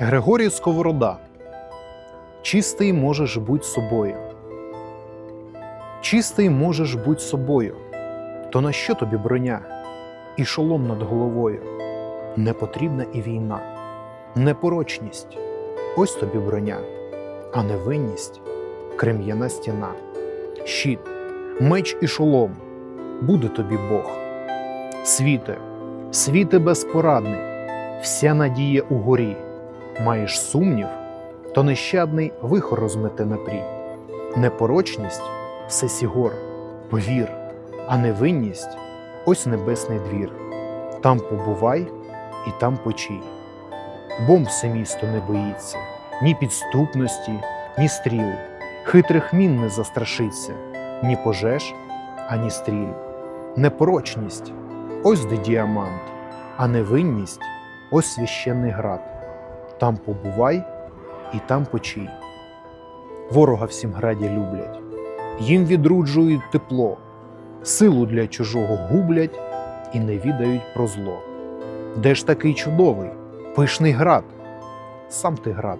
Григорій Сковорода. Чистий можеш буть собою. Чистий можеш буть собою. То на що тобі броня? І шолом над головою. Не потрібна і війна, непорочність. Ось тобі броня, а невинність крем'яна стіна. Щит, меч і шолом. Буде тобі Бог. Світе, світе безпорадний, вся надія у горі. Маєш сумнів, то нещадний вихор розмете напрій. Непорочність все сігор, повір, а невинність ось небесний двір. Там побувай і там почій. Бомб все місто не боїться, ні підступності, ні стріл, хитрих мін не застрашиться, ні пожеж, ані стріл. Непорочність ось де діамант, а невинність ось священний град. Там побувай і там почій. Ворога всім граді люблять, їм відруджують тепло, силу для чужого гублять і не відають про зло. Де ж такий чудовий, пишний град? Сам ти град,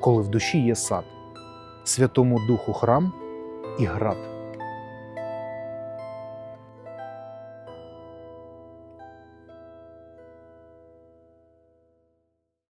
коли в душі є сад, Святому Духу храм і град.